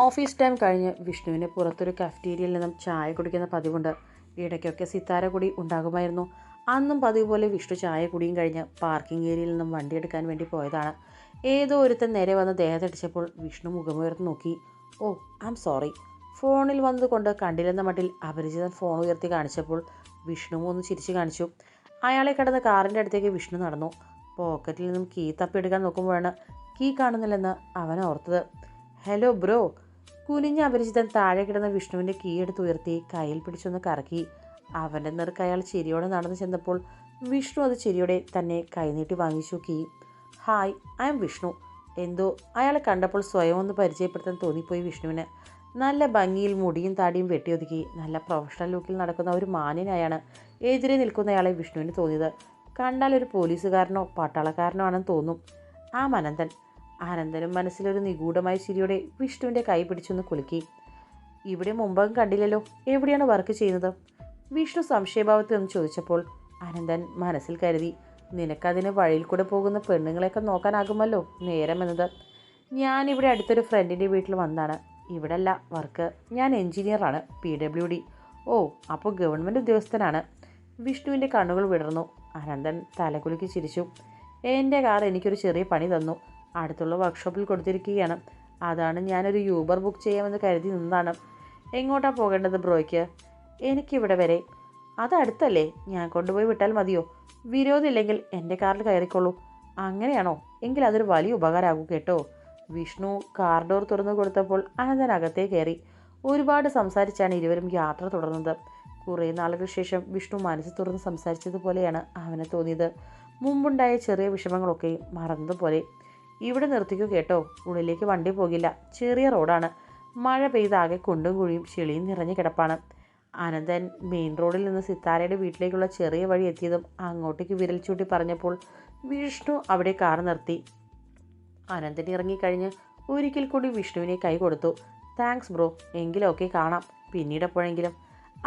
Office time കഴിഞ്ഞ് വിഷ്ണുവിന് പുറത്തൊരു കഫ്റ്റീരിയയിൽ നിന്നും ചായ കുടിക്കുന്ന പതിവുണ്ട്. ഇടയ്ക്കൊക്കെ സിത്താര കൂടി ഉണ്ടാകുമായിരുന്നു. അന്നും പതിവ് പോലെ വിഷ്ണു ചായ കുടിയും കഴിഞ്ഞ് പാർക്കിംഗ് ഏരിയയിൽ നിന്നും വണ്ടി എടുക്കാൻ വേണ്ടി പോയതാണ്. ഏതോ ഒരുത്തൻ നേരെ വന്ന് ദേഹത്തടിച്ചപ്പോൾ വിഷ്ണു മുഖമുയർത്തി നോക്കി. ഓ ഐ എം സോറി ഫോണിൽ വന്നതുകൊണ്ട് കണ്ടില്ലെന്ന മട്ടിൽ അപരിചിതൻ ഫോൺ ഉയർത്തി കാണിച്ചപ്പോൾ വിഷ്ണു ഒന്ന് ചിരിച്ചു കാണിച്ചു. അയാളെ കടന്ന് കാറിന്റെ അടുത്തേക്ക് വിഷ്ണു നടന്നു. പോക്കറ്റിൽ നിന്നും കീ തപ്പി എടുക്കാൻ നോക്കുമ്പോഴാണ് കീ കാണുന്നില്ലെന്ന് അവൻ ഓർത്തത്. ഹലോ ബ്രോ കുനിഞ്ഞ അപരിചിതൻ താഴെ കിടന്ന വിഷ്ണുവിന്റെ കീ എടുത്ത് ഉയർത്തി കയ്യിൽ പിടിച്ചൊന്ന് കറക്കി. അവന്റെ നിർക്ക് അയാൾ ചിരിയോടെ നടന്നു ചെന്നപ്പോൾ വിഷ്ണു അത് ചിരിയോടെ തന്നെ കൈനീട്ടി വാങ്ങിച്ചു key hi I'm Vishnu. എന്തോ അയാളെ കണ്ടപ്പോൾ സ്വയം ഒന്ന് പരിചയപ്പെടുത്താൻ തോന്നിപ്പോയി വിഷ്ണുവിന്. നല്ല ഭംഗിയിൽ മുടിയും താടിയും വെട്ടിയൊതുക്കി നല്ല പ്രൊഫഷണൽ ലുക്കിൽ നടക്കുന്ന ഒരു മാന്യനായാണ് എതിരെ നിൽക്കുന്നയാളെ വിഷ്ണുവിന് തോന്നിയത്. കണ്ടാൽ ഒരു പോലീസുകാരനോ പട്ടാളക്കാരനോ ആണെന്ന് തോന്നും. ആ അനന്തൻ അനന്തനും മനസ്സിലൊരു നിഗൂഢമായ ചിരിയോടെ വിഷ്ണുവിന്റെ കൈ പിടിച്ചൊന്ന് കുലുക്കി. ഇവിടെ മുമ്പകം കണ്ടില്ലല്ലോ. എവിടെയാണ് വർക്ക് ചെയ്യുന്നത്? വിഷ്ണു സംശയഭാവത്തിൽ ഒന്ന് ചോദിച്ചപ്പോൾ അനന്തൻ മനസ്സിൽ കരുതി നിനക്കതിന് വഴിയിൽ കൂടെ പോകുന്ന പെണ്ണുങ്ങളെയൊക്കെ നോക്കാനാകുമല്ലോ നേരം എന്നത്. ഞാനിവിടെ അടുത്തൊരു ഫ്രണ്ടിന്റെ വീട്ടിൽ വന്നതാണ് ഇവിടെ അല്ല വർക്ക് ഞാൻ എൻജിനീയറാണ് പി ഡബ്ല്യു ഡി ഓ അപ്പോൾ ഗവൺമെന്റ് ഉദ്യോഗസ്ഥനാണ്. വിഷ്ണുവിന്റെ കണ്ണുകൾ വിടർന്നു. അനന്തൻ തലകുലുക്കി ചിരിച്ചു. എന്റെ കാർ എനിക്കൊരു ചെറിയ പണി തന്നു. അടുത്തുള്ള വർക്ക്ഷോപ്പിൽ കൊടുത്തിരിക്കുകയാണ്. അതാണ് ഞാനൊരു യൂബർ ബുക്ക് ചെയ്യാമെന്ന് കരുതി നിന്നതാണ്. എങ്ങോട്ടാണ് പോകേണ്ടത് ബ്രോയ്ക്ക്? എനിക്കിവിടെ വരെ. അത് അടുത്തല്ലേ? ഞാൻ കൊണ്ടുപോയി വിട്ടാൽ മതിയോ? വിരോധമില്ലെങ്കിൽ എന്റെ കാറിൽ കയറിക്കോളൂ. അങ്ങനെയാണോ? എങ്കിൽ അതൊരു വലിയ ഉപകാരമാകും കേട്ടോ. വിഷ്ണു കാർ ഡോർ തുറന്നു കൊടുത്തപ്പോൾ അനന്തൻ അകത്തേ കയറി. ഒരുപാട് സംസാരിച്ചാണ് ഇരുവരും യാത്ര തുടർന്നത്. കുറേ നാളുകൾക്ക് ശേഷം വിഷ്ണു മനസ്സ് തുറന്ന് സംസാരിച്ചതുപോലെയാണ് അവനെ തോന്നിയത്. മുമ്പുണ്ടായ ചെറിയ വിഷമങ്ങളൊക്കെ മറന്നതുപോലെ. ഇവിടെ നിർത്തിക്കൂ കേട്ടോ. ഉള്ളിലേക്ക് വണ്ടി പോകില്ല. ചെറിയ റോഡാണ്. മഴ പെയ്താകെ കുണ്ടും കുഴിയും ചെളിയും നിറഞ്ഞു കിടപ്പാണ്. അനന്തൻ മെയിൻ റോഡിൽ നിന്ന് സിത്താരയുടെ വീട്ടിലേക്കുള്ള ചെറിയ വഴി എത്തിയതും അങ്ങോട്ടേക്ക് വിരൽ ചൂട്ടി പറഞ്ഞപ്പോൾ വിഷ്ണു അവിടെ കാർ നിർത്തി. അനന്തൻ ഇറങ്ങിക്കഴിഞ്ഞ് ഒരിക്കൽ കൂടി വിഷ്ണുവിനെ കൈ കൊടുത്തു. താങ്ക്സ് ബ്രോ എങ്കിലൊക്കെ കാണാം. പിന്നീട് എപ്പോഴെങ്കിലും.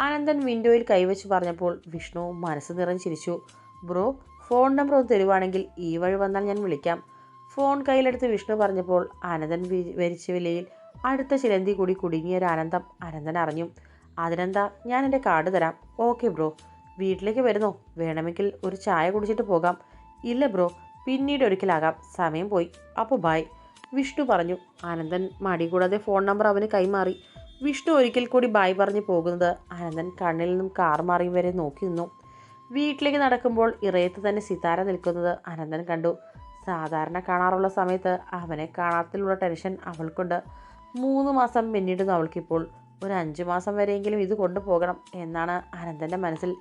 അനന്തൻ വിൻഡോയിൽ കൈവച്ച് പറഞ്ഞപ്പോൾ വിഷ്ണു മനസ്സ് നിറഞ്ഞ് ചിരിച്ചു. ബ്രോ ഫോൺ നമ്പർ ഒന്ന് തരുവാണെങ്കിൽ ഈ വഴി വന്നാൽ ഞാൻ വിളിക്കാം. ഫോൺ കയ്യിലെടുത്ത് വിഷ്ണു പറഞ്ഞപ്പോൾ അനന്തൻ വരിച്ച വിലയിൽ അടുത്ത ചിലന്തി കൂടി കുടുങ്ങിയ ഒരു ആനന്ദം അനന്തൻ അറിഞ്ഞു. അതിനെന്താ? ഞാൻ എന്റെ കാർഡ് തരാം. Okay bro. വീട്ടിലേക്ക് വരുന്നോ. വേണമെങ്കിൽ ഒരു ചായ കുടിച്ചിട്ട് പോകാം. ഇല്ല ബ്രോ. പിന്നീട് ഒരിക്കലാകാം. സമയം പോയി. അപ്പോൾ ബായ് വിഷ്ണു പറഞ്ഞു. ആനന്ദൻ മടി കൂടാതെ ഫോൺ നമ്പർ അവന് കൈമാറി. വിഷ്ണു ഒരിക്കൽ കൂടി ബായ് പറഞ്ഞ് പോകുന്നത് ആനന്ദൻ കണ്ണിൽ നിന്നും കാർ മാറിയും വരെ നോക്കി നിന്നു. വീട്ടിലേക്ക് നടക്കുമ്പോൾ ഇറയത്ത് തന്നെ സിതാര നിൽക്കുന്നത് അനന്തൻ കണ്ടു. സാധാരണ കാണാറുള്ള സമയത്ത് അവനെ കാണാത്തിലുള്ള ടെൻഷൻ അവൾക്കുണ്ട്. മൂന്ന് മാസം പിന്നിടുന്നു അവൾക്കിപ്പോൾ. ഒരു അഞ്ച് മാസം വരെയെങ്കിലും ഇത് കൊണ്ടുപോകണം എന്നാണ് അനന്തന്റെ മനസ്സിൽ.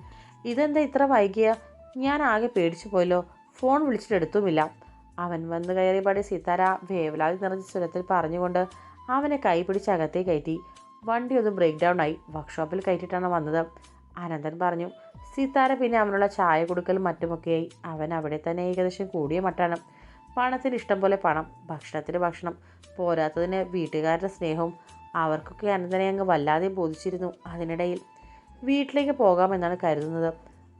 ഇതെന്താ ഇത്ര വൈകിയ? ഞാൻ ആകെ പേടിച്ചു പോയല്ലോ. ഫോൺ വിളിച്ചിട്ടെടുത്തുമില്ല അവൻ വന്ന് കയറിയപാടി സിതാര വേവലാതി നിറഞ്ഞ സ്വരത്തിൽ പറഞ്ഞുകൊണ്ട് അവനെ കൈ പിടിച്ച് അകത്തേ കയറ്റി. വണ്ടി ഒന്ന് ബ്രേക്ക് ഡൗൺ ആയി വർക്ക്ഷോപ്പിൽ കയറ്റിയിട്ടാണ് വന്നത്. അനന്തൻ പറഞ്ഞു സിതാര പിന്നെ അവനുള്ള ചായ കൊടുക്കലും മറ്റുമൊക്കെയായി. അവൻ അവിടെ തന്നെ ഏകദേശം കൂടിയ മട്ടാണ്. പണത്തിന് ഇഷ്ടം പോലെ പണം ഭക്ഷണത്തിന് ഭക്ഷണം പോരാത്തതിന് വീട്ടുകാരുടെ സ്നേഹവും അവർക്കൊക്കെ അനന്തനെ അങ്ങ് വല്ലാതെ ബോധിച്ചിരുന്നു അതിനിടയിൽ. വീട്ടിലേക്ക് പോകാമെന്നാണ് കരുതുന്നത്.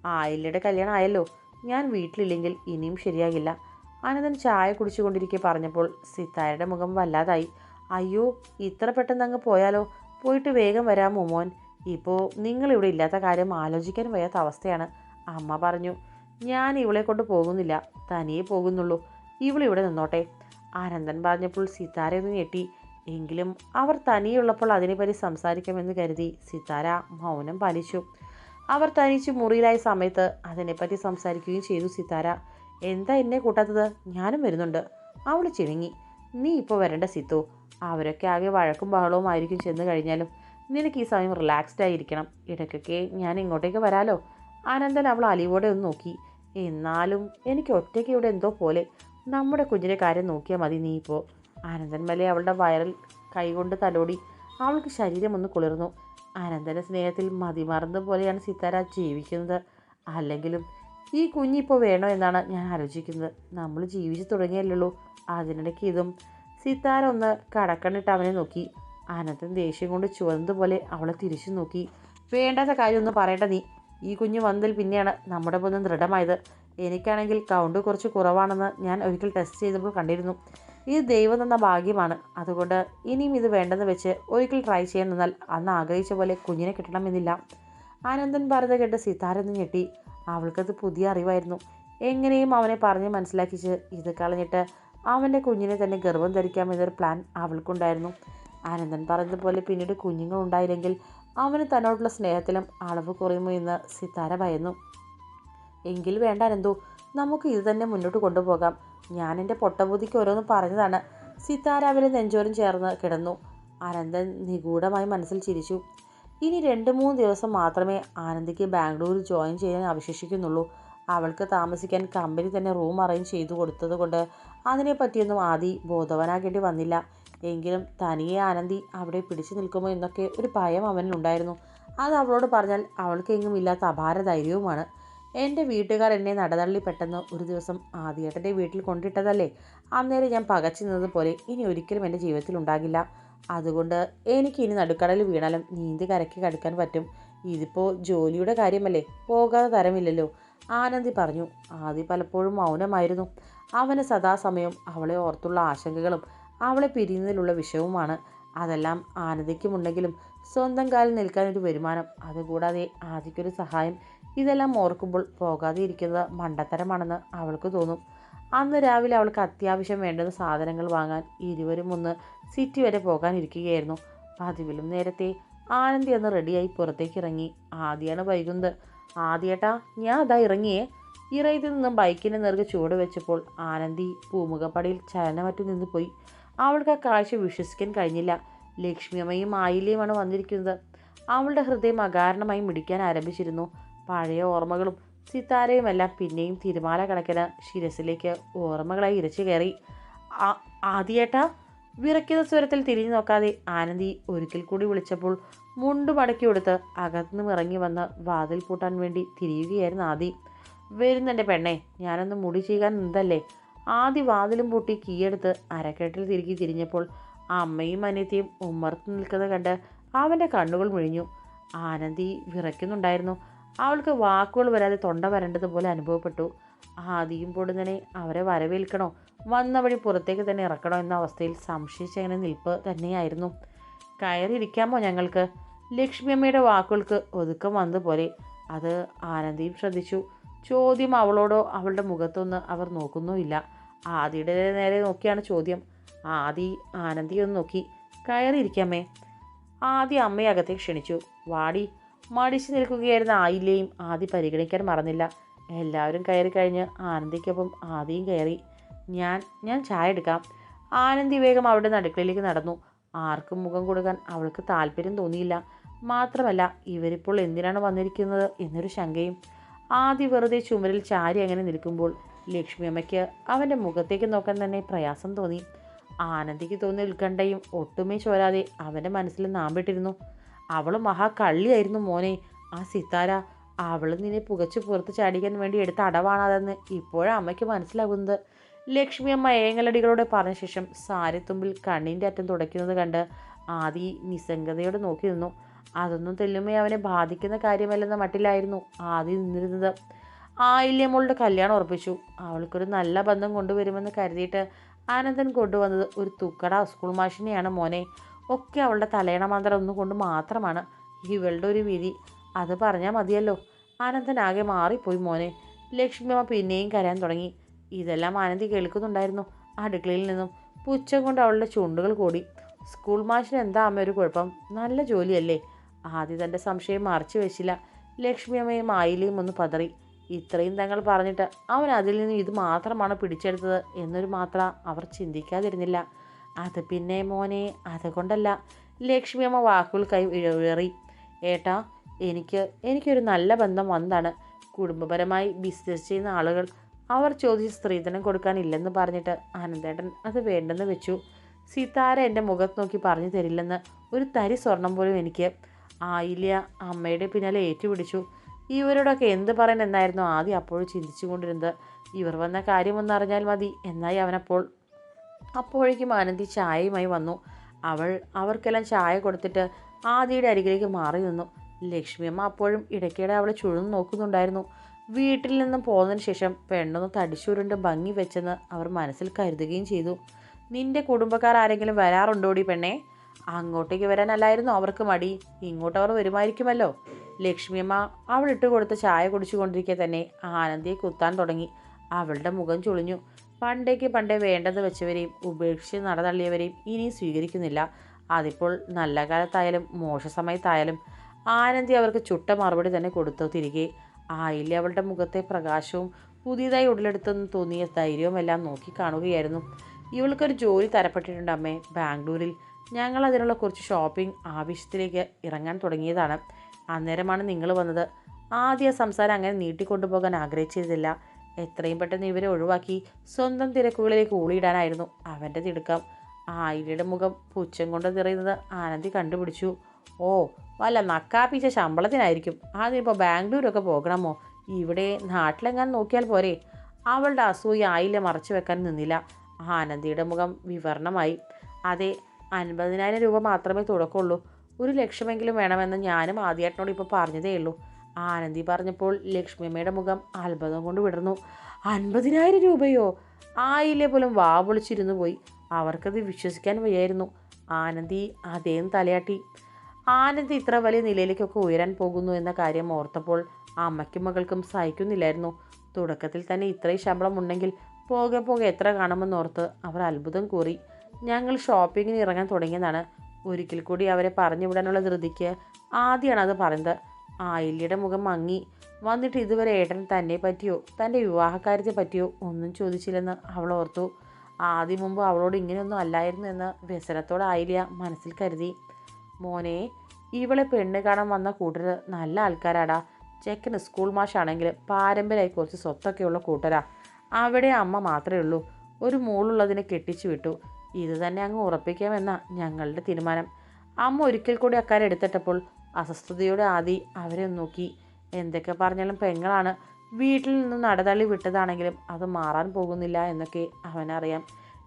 ആയില്ലയുടെ കല്യാണം ആയല്ലോ. ഞാൻ വീട്ടിലില്ലെങ്കിൽ ഇനിയും ശരിയാകില്ല. അനന്തൻ ചായ കുടിച്ചുകൊണ്ടിരിക്കെ പറഞ്ഞപ്പോൾ സിത്താരയുടെ മുഖം വല്ലാതായി. അയ്യോ ഇത്ര പെട്ടെന്ന് അങ്ങ് പോയാലോ? പോയിട്ട് വേഗം വരാമോ മോൻ ഇപ്പോൾ നിങ്ങളിവിടെ ഇല്ലാത്ത കാര്യം ആലോചിക്കാൻ വയ്യാത്ത അവസ്ഥയാണ്. അമ്മ പറഞ്ഞു ഞാൻ ഇവളെ കൊണ്ട് പോകുന്നില്ല. തനിയെ പോകുന്നുള്ളൂ. ഇവളിവിടെ നിന്നോട്ടെ. ആനന്ദൻ പറഞ്ഞപ്പോൾ സിത്താര ഒന്ന് ഞെട്ടി. എങ്കിലും അവർ തനിയുള്ളപ്പോൾ അതിനെപ്പറ്റി സംസാരിക്കാമെന്ന് കരുതി സിത്താര മൗനം പാലിച്ചു. അവർ തനിച്ച് മുറിയിലായ സമയത്ത് അതിനെപ്പറ്റി സംസാരിക്കുകയും ചെയ്തു സിത്താര. എന്താ എന്നെ കൂട്ടാത്തത്? ഞാനും വരുന്നുണ്ട്. അവൾ ചിണുങ്ങി. നീ ഇപ്പോൾ വരണ്ട സിത്തു. അവരൊക്കെ ആകെ വഴക്കും ബഹളവും ആയിരിക്കും ചെന്ന് കഴിഞ്ഞാലും നിനക്ക് ഈ സമയം റിലാക്സ്ഡ് ആയിരിക്കണം. ഇടയ്ക്കൊക്കെ ഞാൻ ഇങ്ങോട്ടേക്ക് വരാലോ. ആനന്ദൻ അവൾ അലിവോടെ ഒന്ന് നോക്കി. എന്നാലും എനിക്ക് ഒറ്റയ്ക്ക് ഇവിടെ എന്തോ പോലെ. നമ്മുടെ കുഞ്ഞിന്റെ കാര്യം നോക്കിയാൽ മതി നീ ഇപ്പോൾ ആനന്ദൻ മലെ അവളുടെ വയറിൽ കൈകൊണ്ട് തലോടി. അവൾക്ക് ശരീരം ഒന്ന് കുളിർന്നു. ആനന്ദന്റെ സ്നേഹത്തിൽ മതിമറന്ന പോലെയാണ് സിത്താര ജീവിക്കുന്നത്. അല്ലെങ്കിലും ഈ കുഞ്ഞിപ്പോൾ വേണോ എന്നാണ് ഞാൻ ആലോചിക്കുന്നത്. നമ്മൾ ജീവിച്ചു തുടങ്ങിയല്ലോ അതിനിടയ്ക്ക് ഇതും. സിത്താര ഒന്ന് കടക്കണിട്ട് അവനെ നോക്കി. അനന്തൻ ദേഷ്യം കൊണ്ട് ചുവന്നതുപോലെ അവളെ തിരിച്ചു നോക്കി. വേണ്ടാത്ത കാര്യമൊന്നും പറയേണ്ട നീ. ഈ കുഞ്ഞ് വന്നതിൽ പിന്നെയാണ് നമ്മുടെ ബന്ധം ദൃഢമായത്. എനിക്കാണെങ്കിൽ കൗണ്ട് കുറച്ച് കുറവാണെന്ന് ഞാൻ ഒരിക്കൽ ടെസ്റ്റ് ചെയ്തപ്പോൾ കണ്ടിരുന്നു. ഇത് ദൈവം തന്ന ഭാഗ്യമാണ്. അതുകൊണ്ട് ഇനിയും ഇത് വേണ്ടെന്ന് വെച്ച് ഒരിക്കൽ ട്രൈ ചെയ്യാൻ നിന്നാൽ അന്ന് ആഗ്രഹിച്ച പോലെ കുഞ്ഞിനെ കിട്ടണമെന്നില്ല. ആനന്ദൻ ഭാരത കേട്ട് സിതാരെന്ന് ഞെട്ടി. അവൾക്കത് പുതിയ അറിവായിരുന്നു. എങ്ങനെയും അവനെ പറഞ്ഞ് മനസ്സിലാക്കിച്ച് ഇത് കളഞ്ഞിട്ട് അവന്റെ കുഞ്ഞിനെ തന്നെ ഗർഭം ധരിക്കാമെന്നൊരു പ്ലാൻ അവൾക്കുണ്ടായിരുന്നു. ആനന്ദൻ പറഞ്ഞതുപോലെ പിന്നീട് കുഞ്ഞുങ്ങൾ ഉണ്ടായില്ലെങ്കിൽ അവന് തന്നോടുള്ള സ്നേഹത്തിലും അളവ് കുറയുമോ എന്ന് സിതാര ഭയന്നു. എങ്കിൽ വേണ്ട അനന്തു നമുക്ക് ഇത് തന്നെ മുന്നോട്ട് കൊണ്ടുപോകാം. ഞാൻ എന്റെ പൊട്ടബുദ്ധിക്ക് ഓരോന്ന് പറഞ്ഞതാണ്. സിതാര അവരെ നെഞ്ചോരം ചേർന്ന് കിടന്നു. അനന്തൻ നിഗൂഢമായി മനസ്സിൽ ചിരിച്ചു. ഇനി രണ്ട് മൂന്ന് ദിവസം മാത്രമേ ആനന്ദിക്ക് ബാംഗ്ലൂരിൽ ജോയിൻ ചെയ്യാൻ അവശേഷിക്കുന്നുള്ളൂ. അവൾക്ക് താമസിക്കാൻ കമ്പനി തന്നെ റൂം അറേഞ്ച് ചെയ്തു കൊടുത്തത് കൊണ്ട് അതിനെപ്പറ്റിയൊന്നും ആദി ബോധവനാകേണ്ടി വന്നില്ല. എങ്കിലും തനിയെ ആനന്ദി അവിടെ പിടിച്ചു നിൽക്കുമോ എന്നൊക്കെ ഒരു ഭയം അവനിലുണ്ടായിരുന്നു അത് അവളോട് പറഞ്ഞാൽ അവൾക്കെങ്ങും ഇല്ലാത്ത അപാര ധൈര്യവുമാണ്. എന്റെ വീട്ടുകാർ എന്നെ നടതള്ളി പെട്ടെന്ന് ഒരു ദിവസം ആദ്യേട്ടന്റെ വീട്ടിൽ കൊണ്ടിട്ടതല്ലേ? അന്നേരം ഞാൻ പകച്ചു നിന്നതുപോലെ ഇനി ഒരിക്കലും എന്റെ ജീവിതത്തിൽ ഉണ്ടാകില്ല. അതുകൊണ്ട് എനിക്ക് ഇനി നടുക്കടൽ വീണാലും നീന്തി കരക്കി കടക്കാൻ പറ്റും. ഇതിപ്പോൾ ജോലിയുടെ കാര്യമല്ലേ? പോകാതെ തരമില്ലല്ലോ. ആനന്ദി പറഞ്ഞു. ആദി പലപ്പോഴും മൗനമായിരുന്നു. അവന് സദാസമയം അവളെ ഓർത്തുള്ള ആശങ്കകളും അവളെ പിരിയുന്നതിലുള്ള വിഷയവുമാണ് അതെല്ലാം ആനന്ദിക്കുമുണ്ടെങ്കിലും സ്വന്തം കാലിൽ നിൽക്കാൻ ഒരു വരുമാനം അതുകൂടാതെ ആദിക്കൊരു സഹായം ഇതെല്ലാം ഓർക്കുമ്പോൾ പോകാതെ ഇരിക്കുന്നത് മണ്ടത്തരമാണെന്ന് അവൾക്ക് തോന്നും. അന്ന് രാവിലെ അവൾക്ക് അത്യാവശ്യം വേണ്ടുന്ന സാധനങ്ങൾ വാങ്ങാൻ ഇരുവരും ഒന്ന് സിറ്റി വരെ പോകാനിരിക്കുകയായിരുന്നു പതിവിലും നേരത്തെ ആനന്ദി അന്ന് റെഡിയായി പുറത്തേക്ക് ഇറങ്ങി. ആദ്യമാണ് വൈകുന്നത്. ആദ്യേട്ടാ ഞാൻ അതാ ഇറങ്ങിയേ. ഇറയത്തിൽ നിന്നും ബൈക്കിന്റെ നേർക്ക് ചൂട് വെച്ചപ്പോൾ ആനന്ദി പൂമുഖപ്പടിയിൽ ചലനമറ്റു നിന്ന് പോയി അവൾക്ക് ആ കാഴ്ച വിശ്വസിക്കാൻ കഴിഞ്ഞില്ല. ലക്ഷ്മിയമ്മയും ആയില്യയുമാണ് വന്നിരിക്കുന്നത്. അവളുടെ ഹൃദയം അകാരണമായി മിടിക്കാൻ ആരംഭിച്ചിരുന്നു. പഴയ ഓർമ്മകളും സിത്താരയുമെല്ലാം പിന്നെയും തിരുമാല കണക്കിന് ശിരസിലേക്ക് ഓർമ്മകളായി ഇരച്ചു കയറി. ആദ്യേട്ടാ വിറയ്ക്കുന്ന സ്വരത്തിൽ തിരിഞ്ഞു നോക്കാതെ ആനന്ദി ഒരിക്കൽ കൂടി വിളിച്ചപ്പോൾ മുണ്ടു മടക്കി കൊടുത്ത് അകത്തുനിന്ന് ഇറങ്ങി വന്ന് വാതിൽ പൂട്ടാൻ വേണ്ടി തിരിയുകയായിരുന്നു ആദി. വരുന്നെന്റെ പെണ്ണേ ഞാനൊന്ന് മുടി ചെയ്യാൻ നിന്നല്ലേ ആദ്യ വാതിലും പൂട്ടി കീയെടുത്ത് അരക്കെട്ടിൽ തിരികെ തിരിഞ്ഞപ്പോൾ അമ്മയും അനിയത്തിയും ഉമ്മർത്ത് നിൽക്കുന്നത് കണ്ട് അവന്റെ കണ്ണുകൾ മുഴിഞ്ഞു. ആനന്ദി വിറയ്ക്കുന്നുണ്ടായിരുന്നു. അവൾക്ക് വാക്കുകൾ വരാതെ തൊണ്ട വരേണ്ടതുപോലെ അനുഭവപ്പെട്ടു. ആദിയും പൊടുന്നനെ അവരെ വരവേൽക്കണോ? വന്ന വഴി പുറത്തേക്ക് തന്നെ ഇറക്കണോ എന്ന അവസ്ഥയിൽ സംശയിച്ചങ്ങനെ നിൽപ്പ് തന്നെയായിരുന്നു. കയറിയിരിക്കാമോ ഞങ്ങൾക്ക്? ലക്ഷ്മിയമ്മയുടെ വാക്കുകൾക്ക് ഒതുക്കം വന്നതുപോലെ അത് ആനന്ദിയും ശ്രദ്ധിച്ചു. ചോദ്യം അവളോടോ അവളുടെ മുഖത്തൊന്ന് അവർ നോക്കുന്നുമില്ല. ആദിയുടെ നേരെ നോക്കിയാണ് ചോദ്യം. ആദി ആനന്ദി ഒന്ന് നോക്കി. കയറിയിരിക്കാമേ ആദി അമ്മയെ അകത്തെ ക്ഷണിച്ചു. വാടി മടിച്ചു നിൽക്കുകയായിരുന്ന ആയില്ലേയും ആദി പരിഗണിക്കാൻ മറന്നില്ല. എല്ലാവരും കയറി കഴിഞ്ഞ് ആനന്ദിക്കൊപ്പം ആദിയും കയറി. ഞാൻ ഞാൻ ചായ എടുക്കാം. ആനന്ദി വേഗം അവിടെ നടുക്കളിലേക്ക് നടന്നു. ആർക്കും മുഖം കൊടുക്കാൻ അവൾക്ക് താല്പര്യം തോന്നിയില്ല. മാത്രമല്ല ഇവരിപ്പോൾ എന്തിനാണ് വന്നിരിക്കുന്നത് എന്നൊരു ശങ്കയും. ആദി വെറുതെ ചുമരിൽ ചാരി അങ്ങനെ നിൽക്കുമ്പോൾ ലക്ഷ്മി അമ്മയ്ക്ക് അവന്റെ മുഖത്തേക്ക് നോക്കാൻ തന്നെ പ്രയാസം തോന്നി. ആനന്ദിക്ക് തോന്നിയ ഉത്കണ്ഠയും ഒട്ടുമേ ചോരാതെ അവന്റെ മനസ്സിൽ നാമ്പിട്ടിരുന്നു. അവൾ മഹാകള്ളിയായിരുന്നു മോനെ. ആ സിത്താര അവൾ നിന്നെ പുകച്ചു പുറത്ത് ചാടിക്കാൻ വേണ്ടി എടുത്ത അടവാണതെന്ന് ഇപ്പോഴാണ് അമ്മയ്ക്ക് മനസ്സിലാകുന്നത്. ലക്ഷ്മി അമ്മ ഏങ്ങലടികളോടെ പറഞ്ഞ ശേഷം സാരിത്തുമ്പിൽ കണ്ണിന്റെ അറ്റം തുടയ്ക്കുന്നത് കണ്ട് ആദി നിസ്സംഗതയോടെ നോക്കി നിന്നു. അതൊന്നും തെല്ലുമേ അവനെ ബാധിക്കുന്ന കാര്യമല്ലെന്ന മട്ടിലായിരുന്നു ആദി നിന്നിരുന്നത്. ആയില്യമോളുടെ കല്യാണം ഉറപ്പിച്ചു. അവൾക്കൊരു നല്ല ബന്ധം കൊണ്ടുവരുമെന്ന് കരുതിയിട്ട് ആനന്ദൻ കൊണ്ടുവന്നത് ഒരു തുക്കട സ്കൂൾ മാഷിനെയാണ് മോനെ. ഒക്കെ അവളുടെ തലയണ മന്ത്രം ഒന്നുകൊണ്ട് മാത്രമാണ് ഇവളുടെ ഒരു വിധി. അത് പറഞ്ഞാൽ മതിയല്ലോ. ആനന്ദൻ ആകെ മാറിപ്പോയി മോനെ. ലക്ഷ്മിയമ്മ പിന്നെയും കരയാൻ തുടങ്ങി. ഇതെല്ലാം ആനന്ദി കേൾക്കുന്നുണ്ടായിരുന്നു. അടുക്കളയിൽ നിന്നും പുച്ഛം കൊണ്ട് അവളുടെ ചുണ്ടുകൾ കൂടി. സ്കൂൾ മാഷിന് എന്താ അമ്മ ഒരു കുഴപ്പം? നല്ല ജോലിയല്ലേ? ആദ്യം തന്റെ സംശയം മറച്ചു വെച്ചില്ല. ലക്ഷ്മിയമ്മയും ആയിലയും ഒന്ന് പതറി. ഇത്രയും തങ്ങൾ പറഞ്ഞിട്ട് അവൻ അതിൽ നിന്ന് ഇത് മാത്രമാണ് പിടിച്ചെടുത്തത് എന്നൊരു മാത്ര അവർ ചിന്തിക്കാതിരുന്നില്ല. അത് പിന്നെ മോനെ അതുകൊണ്ടല്ല ലക്ഷ്മി അമ്മ വാക്കുകൾ കൈ ഉയറി. ഏട്ടാ എനിക്ക് എനിക്കൊരു നല്ല ബന്ധം വന്നതാണ്. കുടുംബപരമായി ബിസിനസ് ചെയ്യുന്ന ആളുകൾ അവർ ചോദിച്ച് സ്ത്രീധനം കൊടുക്കാനില്ലെന്ന് പറഞ്ഞിട്ട് ആനന്ദേട്ടൻ അത് വേണ്ടെന്ന് വെച്ചു. സീതാര എന്റെ മുഖത്ത് നോക്കി പറഞ്ഞു തരില്ലെന്ന് ഒരു തരി സ്വർണം പോലും എനിക്ക്. ആയില്യ അമ്മയുടെ പിന്നാലെ ഏറ്റുപിടിച്ചു. ഇവരോടൊക്കെ എന്ത് പറയാൻ എന്നായിരുന്നു ആദ്യം അപ്പോഴും ചിന്തിച്ചു കൊണ്ടിരുന്നത് ഇവർ വന്ന കാര്യമൊന്നറിഞ്ഞാൽ മതി. എന്നായി അവനപ്പോൾ. അപ്പോഴേക്കും ആനന്ദി ചായയുമായി വന്നു. അവൾ അവർക്കെല്ലാം ചായ കൊടുത്തിട്ട് ആദിയുടെ അരികിലേക്ക് മാറി നിന്നു. ലക്ഷ്മിയമ്മ അപ്പോഴും ഇടയ്ക്കിടെ അവളെ ചുഴന്നു നോക്കുന്നുണ്ടായിരുന്നു. വീട്ടിൽ നിന്നും പോന്നതിന് ശേഷം പെണ്ണൊന്ന് തടിച്ചുരുണ്ട് ഭംഗി വെച്ചെന്ന് അവർ മനസ്സിൽ കരുതുകയും ചെയ്തു. നിന്റെ കുടുംബക്കാർ ആരെങ്കിലും വരാറുണ്ടോടി പെണ്ണേ? അങ്ങോട്ടേക്ക് വരാനല്ലായിരുന്നു അവർക്ക് മടി? ഇങ്ങോട്ട് അവർ വരുമായിരിക്കുമല്ലോ. ലക്ഷ്മിയമ്മ അവൾ ഇട്ട് കൊടുത്ത ചായ കുടിച്ചുകൊണ്ടിരിക്കെ തന്നെ ആനന്ദിയെ കുത്താൻ തുടങ്ങി. അവളുടെ മുഖം ചുളിഞ്ഞു. പണ്ടേക്ക് പണ്ടേ വേണ്ടത് വെച്ചവരെയും ഉപേക്ഷിച്ച് നടതള്ളിയവരെയും ഇനിയും സ്വീകരിക്കുന്നില്ല. അതിപ്പോൾ നല്ല കാലത്തായാലും മോശ സമയത്തായാലും ആനന്ദി അവർക്ക് ചുട്ട മറുപടി തന്നെ കൊടുത്തു തിരികെ. ആയില്ല അവളുടെ മുഖത്തെ പ്രകാശവും പുതിയതായി ഉടലെടുത്തെന്ന് തോന്നിയ ധൈര്യവുമെല്ലാം നോക്കി കാണുകയായിരുന്നു. ഇവൾക്കൊരു ജോലി തരപ്പെട്ടിട്ടുണ്ട് അമ്മേ ബാംഗ്ലൂരിൽ. ഞങ്ങൾ അതിനുള്ള കുറച്ച് ഷോപ്പിംഗ് ആവശ്യത്തിലേക്ക് ഇറങ്ങാൻ തുടങ്ങിയതാണ്. അന്നേരമാണ് നിങ്ങൾ വന്നത്. ആദ്യ സംസാരം അങ്ങനെ നീട്ടിക്കൊണ്ടുപോകാൻ ആഗ്രഹിച്ചിരുന്നില്ല. എത്രയും പെട്ടെന്ന് ഇവരെ ഒഴിവാക്കി സ്വന്തം തിരക്കുകളിലേക്ക് ഊളിയിടാനായിരുന്നു അവന്റെ തിടുക്കം. ആയിരയുടെ മുഖം പുച്ഛം കൊണ്ട് നിറയുന്നത് ആനന്ദി കണ്ടുപിടിച്ചു. ഓ വല്ല നക്കാപ്പിച്ച ശമ്പളത്തിനായിരിക്കും. അതിനിപ്പോൾ ബാംഗ്ലൂരൊക്കെ പോകണമോ? ഇവിടെ നാട്ടിലെങ്ങാൻ നോക്കിയാൽ പോരെ. അവളുടെ അസൂയ ആയില്ല മറച്ചു വെക്കാൻ നിന്നില്ല. ആനന്ദിയുടെ മുഖം വിവരണമായി. അതെ അൻപതിനായിരം രൂപ മാത്രമേ തുടക്കമുള്ളൂ. ഒരു ലക്ഷ്യമെങ്കിലും വേണമെന്ന് ഞാനും ആദ്യേട്ടനോട് ഇപ്പോൾ പറഞ്ഞതേ ഉള്ളൂ. ആനന്ദി പറഞ്ഞപ്പോൾ ലക്ഷ്മിയമ്മയുടെ മുഖം അത്ഭുതം കൊണ്ട് വിടർന്നു. അൻപതിനായിരം രൂപയോ? ആയില്ലേ പോലും വാ പൊളിച്ചിരുന്നു പോയി. അവർക്കത് വിശ്വസിക്കാൻ വയ്യായിരുന്നു. ആനന്ദി അതേന്ന് തലയാട്ടി. ആനന്ദി ഇത്ര വലിയ നിലയിലേക്കൊക്കെ ഉയരാൻ പോകുന്നു എന്ന കാര്യം ഓർത്തപ്പോൾ അമ്മയ്ക്കും മകൾക്കും സഹിക്കുന്നില്ലായിരുന്നു. തുടക്കത്തിൽ തന്നെ ഇത്രയും ശമ്പളം ഉണ്ടെങ്കിൽ പോകെ പോകെ എത്ര കാണുമെന്നോർത്ത് അവർ അത്ഭുതം കൂറി. ഞങ്ങൾ ഷോപ്പിങ്ങിന് ഇറങ്ങാൻ തുടങ്ങിയതാണ്. ഒരിക്കൽ കൂടി അവരെ പറഞ്ഞു വിടാനുള്ള ധൃതിക്ക് ആദ്യമാണ് അത് പറയുന്നത് ആയില്യയുടെ മുഖം മങ്ങി. വന്നിട്ട് ഇതുവരെ ഏട്ടൻ തന്നെ പറ്റിയോ? തന്റെ വിവാഹക്കാര്യത്തെ പറ്റിയോ ഒന്നും ചോദിച്ചില്ലെന്ന് അവൾ ഓർത്തു. ആദ്യം മുമ്പ് അവളോട് ഇങ്ങനെയൊന്നും അല്ലായിരുന്നു എന്ന് വ്യസനത്തോടെ ആയില്യ മനസ്സിൽ കരുതി. മോനെ ഇവളെ പെണ്ണ് കാണാൻ വന്ന കൂട്ടർ നല്ല ആൾക്കാരാടാ. ചെക്കന് സ്കൂൾ മാഷാണെങ്കിൽ പാരമ്പര്യമായി കുറച്ച് സ്വത്തൊക്കെയുള്ള കൂട്ടരാ. അവിടെ അമ്മ മാത്രമേ ഉള്ളൂ. ഒരു മോളുള്ളതിനെ കെട്ടിച്ചു വിട്ടു. ഇത് തന്നെ അങ്ങ് ഉറപ്പിക്കാമെന്ന ഞങ്ങളുടെ തീരുമാനം. അമ്മ ഒരിക്കൽ കൂടി അക്കാര്യം എടുത്തിട്ടപ്പോൾ അസ്വസ്ഥതയോടെ ആദി അവരെ നോക്കി. എന്തൊക്കെ പറഞ്ഞാലും പെങ്ങളാണ്. വീട്ടിൽ നിന്ന് നടതള്ളി വിട്ടതാണെങ്കിലും അത് മാറാൻ പോകുന്നില്ല എന്നൊക്കെ അവനറിയാം.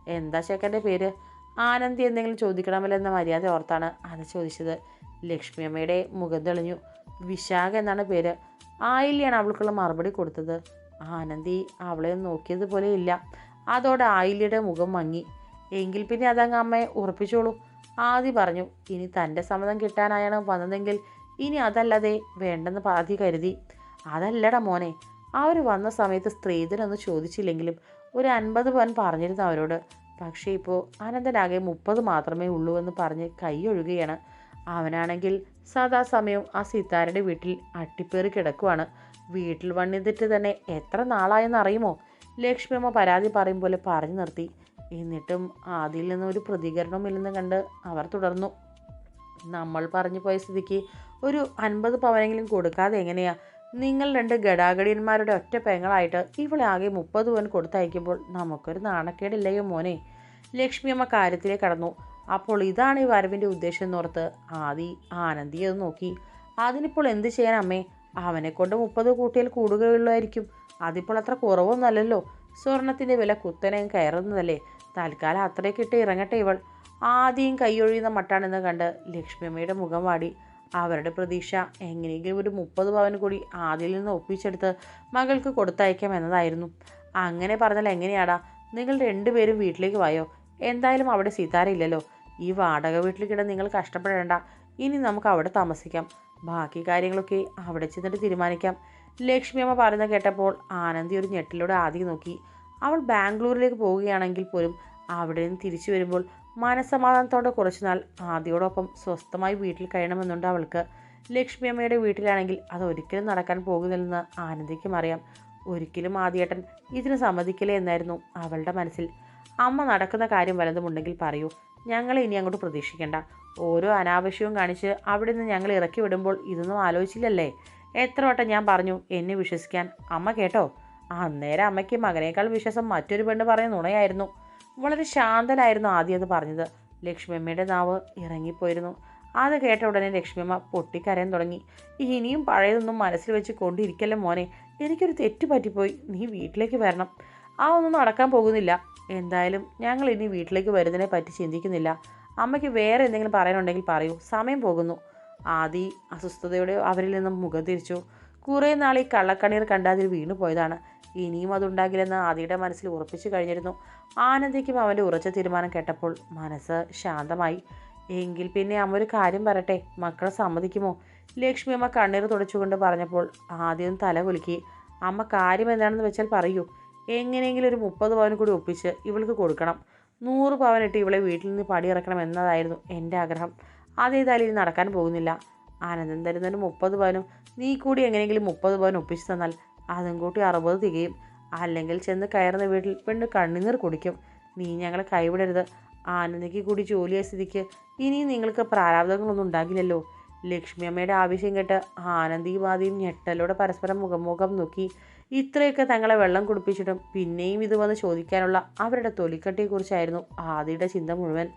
എന്താ ചേക്കന്റെ പേര്? ആനന്ദി എന്തെങ്കിലും ചോദിക്കണമല്ലോ എന്ന മര്യാദ ഓർത്താണ് അത് ചോദിച്ചത്. ലക്ഷ്മി അമ്മയുടെ മുഖം തെളിഞ്ഞു. വിശാഖ എന്നാണ് പേര്. ആയില്യാണ് അവൾക്കുള്ള മറുപടി കൊടുത്തത്. ആനന്ദി അവളെ നോക്കിയതുപോലെ ഇല്ല. അതോടെ ആയില്യയുടെ മുഖം മങ്ങി. എങ്കിൽ പിന്നെ അതങ്ങ് അമ്മയെ ഉറപ്പിച്ചോളൂ. ആദി പറഞ്ഞു ഇനി തന്റെ സമ്മതം കിട്ടാനായാണ് വന്നതെങ്കിൽ ഇനി അതല്ലാതെ വേണ്ടെന്ന് പാതി കരുതി. അതല്ലടാ മോനെ അവർ വന്ന സമയത്ത് സ്ത്രീധനൊന്ന് ചോദിച്ചില്ലെങ്കിലും ഒരു അൻപത് പവൻ പറഞ്ഞിരുന്നു അവരോട്. പക്ഷേ ഇപ്പോൾ അനന്തനാകെ മുപ്പത് മാത്രമേ ഉള്ളൂ എന്ന് പറഞ്ഞ് കൈയൊഴുകുകയാണ് അവനാണെങ്കിൽ സദാസമയം ആ സിത്താരയുടെ വീട്ടിൽ അട്ടിപ്പേറി കിടക്കുവാണ്. വീട്ടിൽ വന്നിട്ട് തന്നെ എത്ര നാളായെന്ന് അറിയുമോ? ലക്ഷ്മിയമ്മ പരാതി പറയും പോലെ പറഞ്ഞു നിർത്തി. എന്നിട്ടും അതിൽ നിന്നൊരു പ്രതികരണമില്ലെന്ന് കണ്ട് അവർ തുടർന്നു. നമ്മൾ പറഞ്ഞു പോയ സ്ഥിതിക്ക് ഒരു അൻപത് പവനെങ്കിലും കൊടുക്കാതെ എങ്ങനെയാ? നിങ്ങൾ രണ്ട് ഗടാഗടിയന്മാരുടെ ഒറ്റ പെങ്ങളായിട്ട് ഇവളെ ആകെ മുപ്പത് പവൻ കൊടുത്തയക്കുമ്പോൾ നമുക്കൊരു നാണക്കേടില്ലയോ മോനെ? ലക്ഷ്മിയമ്മ കാര്യത്തിലേക്ക് കടന്നു. അപ്പോൾ ഇതാണ് ഈ വരവിന്റെ ഉദ്ദേശം എന്നോർത്ത് ആദി ആനന്ദി അത് നോക്കി. അതിനിപ്പോൾ എന്ത് ചെയ്യാൻ അമ്മേ? അവനെ കൊണ്ട് മുപ്പത് കൂട്ടിയാൽ കൂടുകയുള്ളായിരിക്കും. അതിപ്പോൾ അത്ര കുറവൊന്നുമല്ലല്ലോ സ്വർണത്തിന്റെ വില കുത്തനെ കയറുന്നതല്ലേ? തൽക്കാലം അത്രയ്ക്കിട്ട് ഇറങ്ങട്ടെ ഇവൾ. ആദ്യം കൈയൊഴിയുന്ന മട്ടാണെന്ന് കണ്ട് ലക്ഷ്മിയമ്മയുടെ മുഖം വാടി. അവരുടെ പ്രതീക്ഷ എങ്ങനെയെങ്കിലും ഒരു മുപ്പത് പവൻ കൂടി ആദ്യയിൽ നിന്ന് ഒപ്പിച്ചെടുത്ത് മകൾക്ക് കൊടുത്തയക്കാം എന്നതായിരുന്നു. അങ്ങനെ പറഞ്ഞാൽ എങ്ങനെയാടാ? നിങ്ങൾ രണ്ടുപേരും വീട്ടിലേക്ക് വായോ? എന്തായാലും അവിടെ സീതാര ഇല്ലല്ലോ. ഈ വാടക വീട്ടിൽ കിട നിങ്ങൾ കഷ്ടപ്പെടേണ്ട. ഇനി നമുക്ക് അവിടെ താമസിക്കാം. ബാക്കി കാര്യങ്ങളൊക്കെ അവിടെ ചെന്നിട്ട് തീരുമാനിക്കാം. ലക്ഷ്മിയമ്മ പറയുന്നത് കേട്ടപ്പോൾ ആനന്ദി ഒരു ഞെട്ടിലൂടെ ആദ്യം നോക്കി. അവൾ ബാംഗ്ലൂരിലേക്ക് പോവുകയാണെങ്കിൽ പോലും അവിടെ നിന്ന് തിരിച്ചു വരുമ്പോൾ മനസമാധാനത്തോടെ കുറച്ചുനാൾ ആദ്യയോടൊപ്പം സ്വസ്ഥമായി വീട്ടിൽ കഴിയണമെന്നുണ്ട് അവൾക്ക്. ലക്ഷ്മി അമ്മയുടെ വീട്ടിലാണെങ്കിൽ അത് ഒരിക്കലും നടക്കാൻ പോകുന്നില്ലെന്ന് ആനന്ദിക്കും അറിയാം. ഒരിക്കലും ആദ്യേട്ടൻ ഇതിന് സമ്മതിക്കില്ല എന്നായിരുന്നു അവളുടെ മനസ്സിൽ. അമ്മ നടക്കുന്ന കാര്യം വലതുമുണ്ടെങ്കിൽ പറയൂ. ഞങ്ങളെ ഇനി അങ്ങോട്ട് പ്രതീക്ഷിക്കേണ്ട. ഓരോ അനാവശ്യവും കാണിച്ച് അവിടെ നിന്ന് ഞങ്ങൾ ഇറക്കി വിടുമ്പോൾ ഇതൊന്നും ആലോചിച്ചില്ലല്ലേ? എത്ര വട്ടം ഞാൻ പറഞ്ഞു എന്നെ വിശ്വസിക്കാൻ. അമ്മ കേട്ടോ? അന്നേരം അമ്മയ്ക്ക് മകനേക്കാൾ വിശ്വാസം മറ്റൊരു പെണ്ണ് പറഞ്ഞ നുണയായിരുന്നു. വളരെ ശാന്തനായിരുന്നു ആദ്യം അത് പറഞ്ഞത്. ലക്ഷ്മിയമ്മയുടെ നാവ് ഇറങ്ങിപ്പോയിരുന്നു. അത് കേട്ട ഉടനെ ലക്ഷ്മിയമ്മ പൊട്ടിക്കരയാൻ തുടങ്ങി. ഇനിയും പഴയതൊന്നും മനസ്സിൽ വെച്ച് കൊണ്ടിരിക്കല്ലേ മോനെ? എനിക്കൊരു തെറ്റ് പറ്റിപ്പോയി. നീ വീട്ടിലേക്ക് വരണം. ആ ഒന്നും നടക്കാൻ പോകുന്നില്ല. എന്തായാലും ഞങ്ങൾ ഇനി വീട്ടിലേക്ക് വരുന്നതിനെ പറ്റി ചിന്തിക്കുന്നില്ല. അമ്മയ്ക്ക് വേറെ എന്തെങ്കിലും പറയാനുണ്ടെങ്കിൽ പറയൂ. സമയം പോകുന്നു. ആദി അസ്വസ്ഥതയോടെ അവരിൽ നിന്നും മുഖം തിരിച്ചു. കുറേ നാൾ ഈ കള്ളക്കണ്ണീർ കണ്ടാതിൽ വീണു പോയതാണ് ഇനിയും അതുണ്ടാകില്ലെന്ന് ആദിയുടെ മനസ്സിൽ ഉറപ്പിച്ചു കഴിഞ്ഞിരുന്നു. ആനന്ദിക്കും അവന്റെ ഉറച്ച തീരുമാനം കേട്ടപ്പോൾ മനസ്സ് ശാന്തമായി. എങ്കിൽ പിന്നെ അമ്മ ഒരു കാര്യം പറയട്ടെ മക്കളെ സമ്മതിക്കുമോ? ലക്ഷ്മി അമ്മ കണ്ണീർ തുടച്ചുകൊണ്ട് പറഞ്ഞപ്പോൾ ആദ്യം തല കുലുക്കി. അമ്മ കാര്യം എന്താണെന്ന് വെച്ചാൽ പറയൂ. എങ്ങനെയെങ്കിലും ഒരു മുപ്പത് പവൻ കൂടി ഒപ്പിച്ച് ഇവൾക്ക് കൊടുക്കണം. നൂറ് പവനിട്ട് ഇവളെ വീട്ടിൽ നിന്ന് പടിയിറക്കണം എന്നതായിരുന്നു എന്റെ ആഗ്രഹം. അതേതായാലും ഇനി നടക്കാൻ പോകുന്നില്ല. ആനന്ദം തരുന്നൊരു മുപ്പത് പവനും നീ കൂടി എങ്ങനെയെങ്കിലും മുപ്പത് പവൻ ഒപ്പിച്ച് തന്നാൽ അതും കൂട്ടി അറുപത് തികയും. അല്ലെങ്കിൽ ചെന്ന് കയറുന്ന വീട്ടിൽ പെണ്ണ് കണ്ണുനീർ കുടിക്കും. നീ ഞങ്ങളെ കൈവിടരുത്. ആനന്ദിക്ക് കൂടി ജോലിയായ സ്ഥിതിക്ക് ഇനിയും നിങ്ങൾക്ക് പ്രാരാബ്ദങ്ങളൊന്നും ഉണ്ടാകില്ലല്ലോ. ലക്ഷ്മി അമ്മയുടെ ആവശ്യം കേട്ട് ആനന്ദിയും ആദിയും ഞെട്ടലോടെ പരസ്പരം മുഖമുഖം നോക്കി ഇത്രയൊക്കെ തങ്ങളെ വെള്ളം കുടിപ്പിച്ചിട്ടും പിന്നെയും ഇത് വന്ന് ചോദിക്കാനുള്ള അവരുടെ തൊലിക്കട്ടിയെക്കുറിച്ചായിരുന്നു ആദിയുടെ ചിന്ത മുഴുവൻ.